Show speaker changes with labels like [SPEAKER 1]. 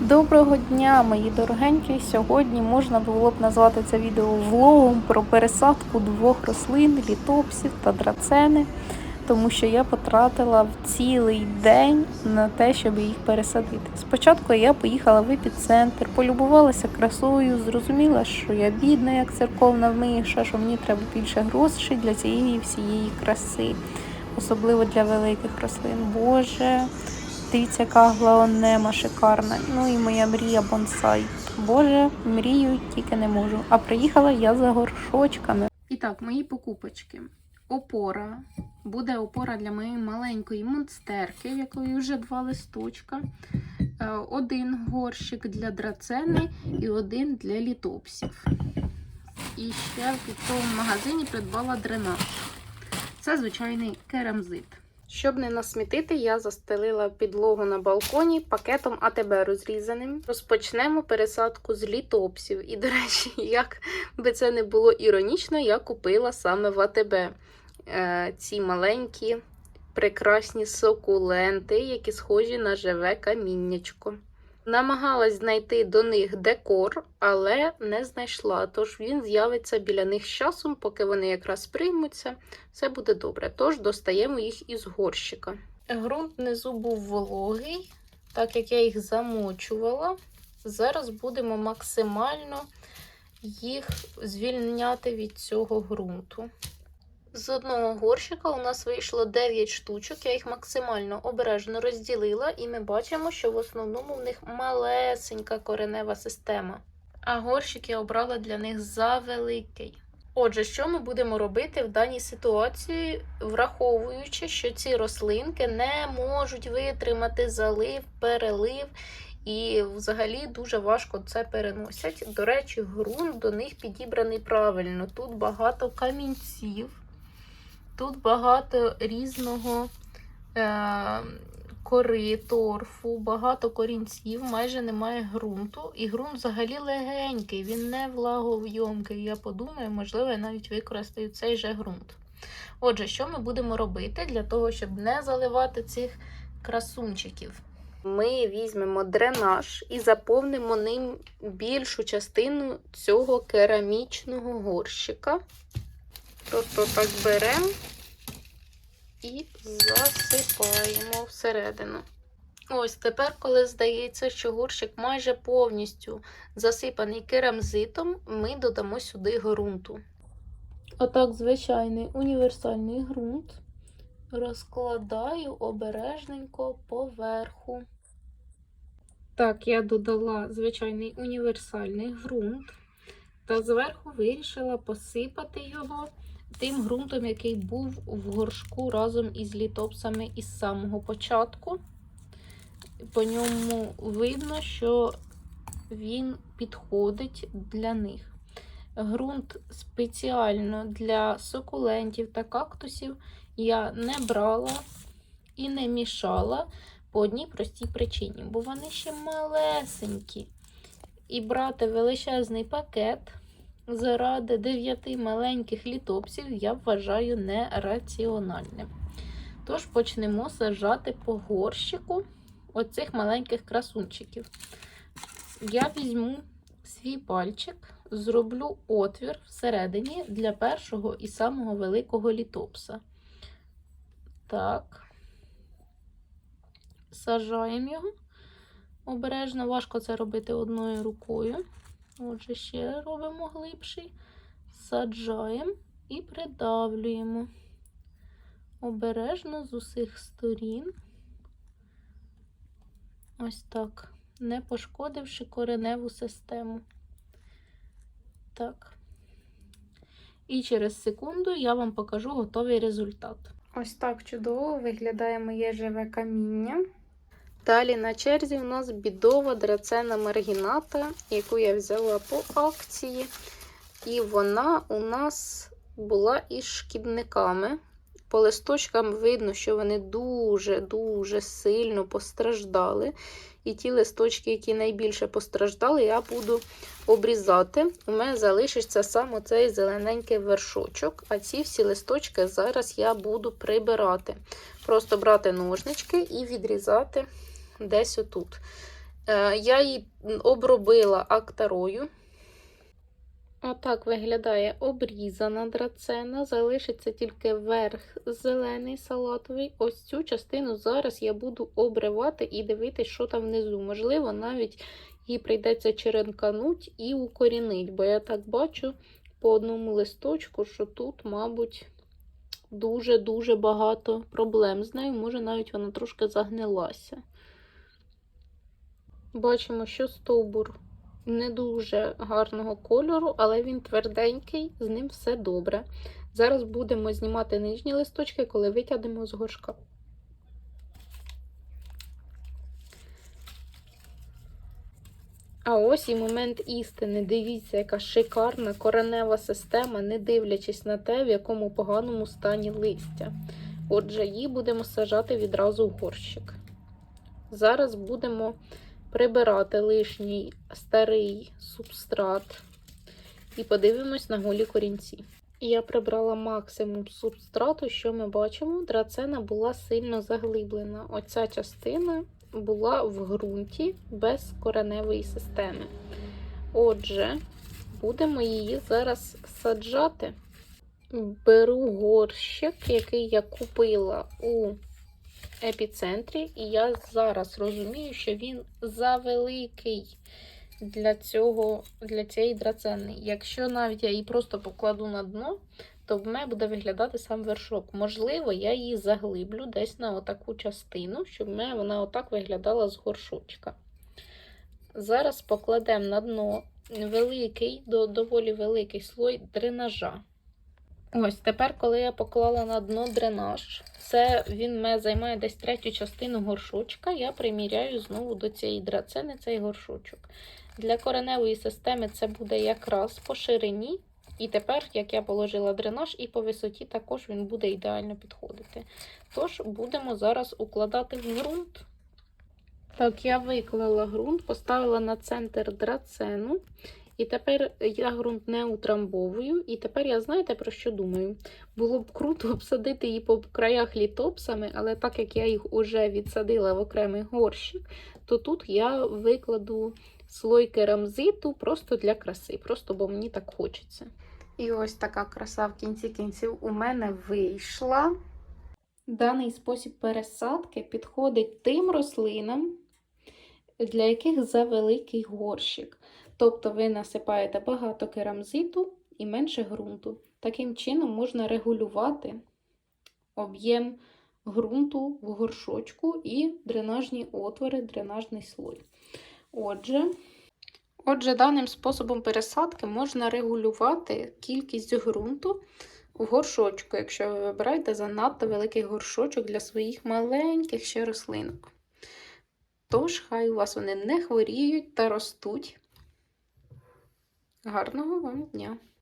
[SPEAKER 1] Доброго дня, мої дорогенькі. Сьогодні можна було б назвати це відео влогом про пересадку двох рослин, літопсів та драцени, тому що я потратила цілий день на те, щоб їх пересадити. Спочатку я поїхала в епіцентр, полюбувалася красою, зрозуміла, що я бідна, як церковна вмиша, що мені треба більше грошей для цієї всієї краси, особливо для великих рослин. Боже. Дивіться, яка глаонема шикарна. Ну і моя мрія бонсай. Боже, мрію тільки не можу. А приїхала я за горшочками. І так, мої покупочки. Опора. Буде опора для моєї маленької монстерки, якої вже два листочка. Е, Один горщик для драцени і один для літопсів. І ще в цьому магазині придбала дренаж. Це звичайний керамзит. Щоб не насмітити, я застелила підлогу на балконі пакетом АТБ розрізаним. Розпочнемо пересадку з літопсів. І, до речі, як би це не було іронічно, я купила саме в АТБ е, ці маленькі прекрасні сокуленти, які схожі на живе каміннячко. Намагалась знайти до них декор, але не знайшла. Тож він з'явиться біля них з часом, поки вони якраз приймуться. Все буде добре. Тож достаємо їх із горщика. Грунт внизу був вологий, так як я їх замочувала. Зараз будемо максимально їх звільняти від цього ґрунту. З одного горщика у нас вийшло 9 штучок, я їх максимально обережно розділила, і ми бачимо, що в основному в них малесенька коренева система. А горщик я обрала для них завеликий. Отже, що ми будемо робити в даній ситуації, враховуючи, що ці рослинки не можуть витримати залив, перелив, і взагалі дуже важко це переносять. До речі, ґрунт до них підібраний правильно. Тут багато камінців. Тут багато різного е, кори, торфу, багато корінців, майже немає ґрунту. І ґрунт взагалі легенький, він не влаговйомкий. Я подумаю, можливо, я навіть використаю цей же ґрунт. Отже, що ми будемо робити для того, щоб не заливати цих красунчиків? Ми візьмемо дренаж і заповнимо ним більшу частину цього керамічного горщика. Просто так беремо і засипаємо всередину. Ось тепер, коли здається, що горщик майже повністю засипаний керамзитом, ми додамо сюди ґрунту. Отак, звичайний універсальний ґрунт розкладаю обережненько поверху. Так, я додала звичайний універсальний ґрунт та зверху вирішила посипати його тим ґрунтом, який був в горшку разом із літопсами із самого початку. По ньому видно, що він підходить для них. Ґрунт спеціально для сукулентів та кактусів я не брала і не мішала по одній простій причині, бо вони ще малесенькі. І брати величезний пакет заради дев'яти маленьких літопсів я вважаю нераціональним. Тож почнемо сажати по горщику оцих маленьких красунчиків. Я візьму свій пальчик, зроблю отвір всередині для першого і самого великого літопса. Так, сажаємо його. Обережно, важко це робити одною рукою. Отже, ще робимо глибший, саджаємо і придавлюємо. Обережно з усіх сторін. Ось так, не пошкодивши кореневу систему. Так. І через секунду я вам покажу готовий результат. Ось так чудово виглядає моє живе каміння. Далі на черзі у нас бідова драцена маргіната, яку я взяла по акції. І вона у нас була із шкідниками. По листочкам видно, що вони дуже-дуже сильно постраждали. І ті листочки, які найбільше постраждали, я буду обрізати. У мене залишиться саме цей зелененький вершочок, а ці всі листочки зараз я буду прибирати. Просто брати ножнички і відрізати десь отут. Е, Я її обробила актарою. Отак виглядає обрізана драцена, залишиться тільки верх зелений салатовий. Ось цю частину зараз я буду обривати і дивитися, що там внизу. Можливо, навіть її прийдеться черенкануть і укорінить, бо я так бачу по одному листочку, що тут, мабуть, дуже-дуже багато проблем з нею. Може, навіть вона трошки загнилася. Бачимо, що стовбур не дуже гарного кольору, але він тверденький, з ним все добре. Зараз будемо знімати нижні листочки, коли витягнемо з горшка. А ось і момент істини. Дивіться, яка шикарна коренева система, не дивлячись на те, в якому поганому стані листя. Отже, її будемо сажати відразу в горщик. Зараз будемо прибирати лишній старий субстрат і подивимось на голі корінці. Я прибрала максимум субстрату, що ми бачимо, драцена була сильно заглиблена. Оця частина була в ґрунті без кореневої системи. Отже, будемо її зараз саджати. Беру горщик, який я купила у епіцентрі, і я зараз розумію, що він завеликий для цього, для цієї драцени. Якщо навіть я її просто покладу на дно, то в мене буде виглядати сам вершок. Можливо, я її заглиблю десь на отаку частину, щоб в мене вона отак виглядала з горшочка. Зараз покладемо на дно великий, доволі великий слой дренажа. Ось тепер, коли я поклала на дно дренаж, це він мене займає десь третю частину горшочка. Я приміряю знову до цієї драцени цей горшочок. Для кореневої системи це буде якраз по ширині. І тепер, як я положила дренаж, і по висоті також він буде ідеально підходити. Тож, будемо зараз укладати в ґрунт. Так, я виклала ґрунт, поставила на центр драцену. І тепер я ґрунт не утрамбовую. І тепер я знаєте про що думаю? Було б круто обсадити її по краях літопсами, але так як я їх уже відсадила в окремий горщик, то тут я викладу слой керамзиту просто для краси, просто бо мені так хочеться. І ось така краса в кінці кінців у мене вийшла. Даний спосіб пересадки підходить тим рослинам, для яких завеликий горщик. Тобто ви насипаєте багато керамзиту і менше ґрунту. Таким чином можна регулювати об'єм ґрунту в горшочку і дренажні отвори, дренажний слой. Отже, отже, даним способом пересадки можна регулювати кількість ґрунту в горшочку, якщо ви вибираєте занадто великий горшочок для своїх маленьких ще рослинок. Тож, хай у вас вони не хворіють та ростуть. Гарного вам дня!